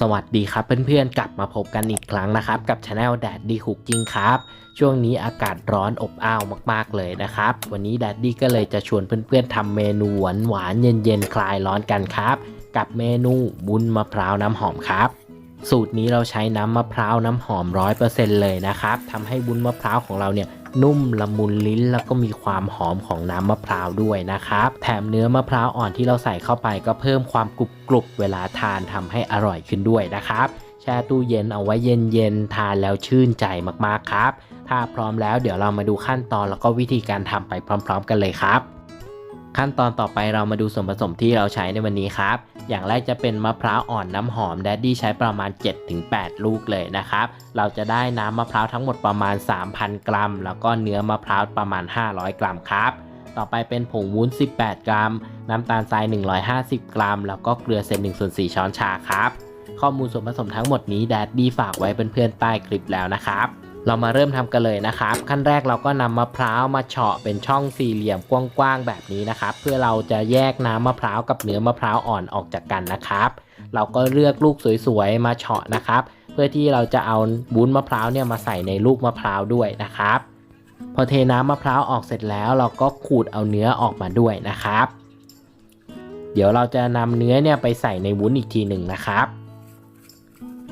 สวัสดีครับเพื่อนๆ กลับมาพบกันอีกครั้งนะครับ กับช anel แดดดีคุกกิ้งครับ ช่วงนี้อากาศร้อนอบอ้าวมากๆเลยนะครับ วันนี้แดดดี้ก็เลยจะชวนเพื่อนๆทำเมนูหวานหวานเย็นๆ คลายร้อนกันครับ กับเมนูบุญมะพร้าวน้ำหอมครับ สูตรนี้เราใช้น้ำมะพร้าวน้ำหอม100%เลยนะครับทำให้วุ้นมะพร้าวของเราเนี่ยนุ่มละมุนลิ้นแล้วก็มีความหอมของน้ำมะพร้าวด้วยนะครับ แถมเนื้อมะพร้าวอ่อนที่เราใส่เข้าไปก็เพิ่มความกรุบกรุบเวลาทานทำให้อร่อยขึ้นด้วยนะครับ แช่ตู้เย็นเอาไว้เย็นๆทานแล้วชื่นใจมากๆครับ ถ้าพร้อมแล้วเดี๋ยวเรามาดูขั้นตอนแล้วก็วิธีการทำไปพร้อม ๆ กันเลยครับ ขั้นตอนต่อไปเรามาดูส่วนผสมที่เราใช้ในวันนี้ครับ อย่างแรกจะเป็นมะพร้าวอ่อนน้ำหอมแดดดี้ใช้ประมาณ 7-8 ลูกเลยนะครับ เราจะได้น้ำมะพร้าวทั้งหมดประมาณ 3,000 กรัม แล้วก็เนื้อมะพร้าวประมาณ 500 กรัมครับ ต่อไปเป็นผงวุ้น 18 กรัม น้ำตาลทราย 150 กรัม แล้วก็เกลือเศษ1ส่วน4ช้อนชาครับ ข้อมูลส่วนผสมทั้งหมดนี้แดดดี้ฝากไว้เเพื่อนๆใต้คลิปแล้วนะครับ เรามาเริ่มทำกันเลยนะครับ ขั้นแรกเราก็นำมะพร้าวมาเฉาะเป็นช่องสี่เหลี่ยมกว้างๆแบบนี้นะครับ เพื่อเราจะแยกน้ำมะพร้าวกับเนื้อมะพร้าวอ่อนออกจากกันนะครับ เราก็เลือกลูกสวยๆมาเฉาะนะครับ เพื่อที่เราจะเอาบุ้นมะพร้าวเนี่ยมาใส่ในลูกมะพร้าวด้วยนะครับ พอเทน้ำมะพร้าวออกเสร็จแล้ว เราก็ขูดเอาเนื้อออกมาด้วยนะครับ เดี๋ยวเราจะนำเนื้อเนี่ยไปใส่ในวุ้นอีกทีหนึ่งนะครับ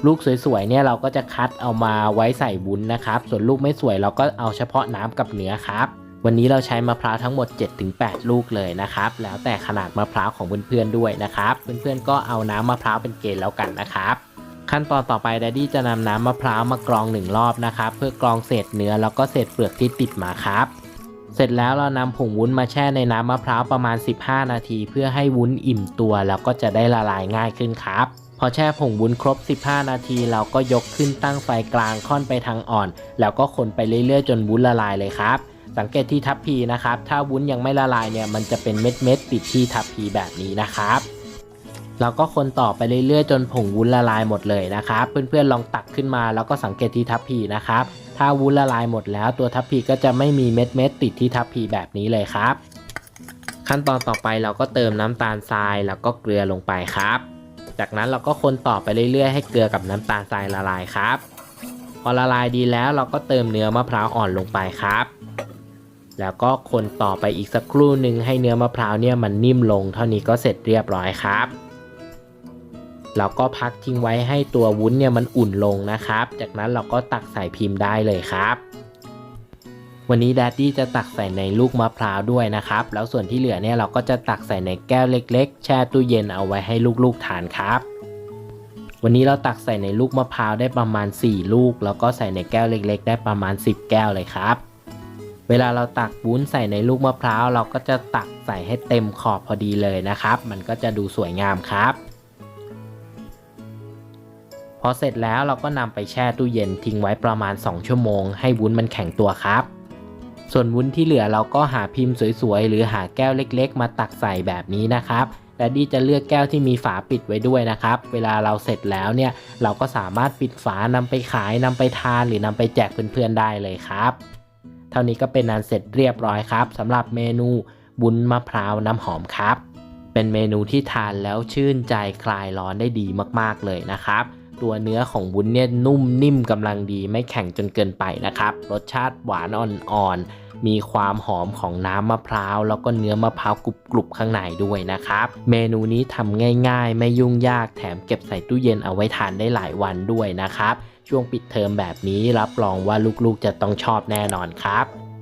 ลูกสวยๆเนี่ยเราก็จะคัดเอามาไว้ใส่วุ้นนะครับ ส่วนลูกไม่สวยเราก็เอาเฉพาะน้ำกับเนื้อครับ วันนี้เราใช้มะพร้าวทั้งหมด 7-8 ลูกเลยนะครับ แล้วแต่ขนาดมะพร้าวของเพื่อนๆด้วยนะครับ เพื่อนๆก็เอาน้ำมะพร้าวเป็นเกณฑ์แล้วกันนะครับขั้นตอนต่อไปแดดดี้จะนำน้ำมะพร้าวมากรองหนึ่งรอบนะครับ เพื่อกรองเศษเนื้อแล้วก็เศษเปลือกที่ติดมาครับ เสร็จแล้วเรานำผงวุ้นมาแช่ในน้ำมะพร้าวประมาณ 15 นาที เพื่อให้วุ้นอิ่มตัวแล้วก็จะได้ละลายง่ายขึ้นครับ พอแช่ผงวุ้นครบ 15 นาที เราก็ยกขึ้นตั้งไฟกลางค่อนไปทางอ่อน แล้วก็คนไปเรื่อยๆ จนวุ้นละลายเลยครับ สังเกตที่ทัพพีนะครับ ถ้าวุ้นยังไม่ละลายเนี่ยมันจะเป็นเม็ดๆติดที่ทัพพีแบบนี้นะครับเราก็คนต่อไปเรื่อยๆ จนผงวุ้นละลายหมดเลยนะครับ เพื่อนๆลองตักขึ้นมาแล้วก็สังเกตที่ทัพพีนะครับ ถ้าวุ้นละลายหมดแล้วตัวทัพพีก็จะไม่มีเม็ดเม็ดๆติดที่ทัพพีแบบนี้เลยครับ ขั้นตอนต่อไปเราก็เติมน้ำตาลทรายแล้วก็เกลือลงไปครับ จากนั้นเราก็คนต่อไปเรื่อยๆ ให้เกลือกับน้ำตาลทรายละลายครับ พอละลายดีแล้วเราก็เติมเนื้อมะพร้าวอ่อนลงไปครับ แล้วก็คนต่อไปอีกสักครู่หนึ่งให้เนื้อมะพร้าวเนี่ยมันนิ่มลง เท่านี้ก็เสร็จเรียบร้อยครับเราก็พักทิ้งไว้ให้ตัววุ้นเนี่ยมันอุ่นลงนะครับ จากนั้นเราก็ตักใส่พิมพ์ได้เลยครับ วันนี้แดดดี้จะตักใส่ในลูกมะพร้าวด้วยนะครับ แล้วส่วนที่เหลือเนี่ยเราก็จะตักใส่ในแก้วเล็ก ๆ แช่ตู้เย็นเอาไว้ให้ลูกๆทานครับ วันนี้เราตักใส่ในลูกมะพร้าวได้ประมาณ 4 ลูก แล้วก็ใส่ในแก้วเล็ก ๆ ได้ประมาณ 10 แก้วเลยครับ เวลาเราตักวุ้นใส่ในลูกมะพร้าวเราก็จะตักใส่ให้เต็มขอบพอดีเลยนะครับ มันก็จะดูสวยงามครับพอเสร็จแล้วเราก็นำไปแช่ตู้เย็นทิ้งไว้ประมาณ 2 ชั่วโมง ให้วุ้นมันแข็งตัวครับ ส่วนวุ้นที่เหลือเราก็หาพิมพ์สวยๆ หรือหาแก้วเล็กๆ มาตักใส่แบบนี้นะครับและดีจะเลือกแก้วที่มีฝาปิดไว้ด้วยนะครับ เวลาเราเสร็จแล้วเนี่ย เราก็สามารถปิดฝานำไปขายนำไปทานหรือนำไปแจกเพื่อนๆได้เลยครับ เท่านี้ก็เป็นอันเสร็จเรียบร้อยครับสำหรับเมนูบุญมะพร้าวน้ำหอมครับ เป็นเมนูที่ทานแล้วชื่นใจคลายร้อนได้ดีมากๆเลยนะครับ ตัวเนื้อของวุ้นเนี่ยนุ่มนิ่มกำลังดีไม่แข็งจนเกินไปนะครับ รสชาติหวานอ่อนๆ มีความหอมของน้ำมะพร้าว แล้วก็เนื้อมะพร้าวกรุบๆข้างในด้วยนะครับ เมนูนี้ทำง่ายๆ ไม่ยุ่งยากแถมเก็บใส่ตู้เย็นเอาไว้ทานได้หลายวันด้วยนะครับ ช่วงปิดเทอมแบบนี้รับรองว่าลูกๆจะต้องชอบแน่นอนครับ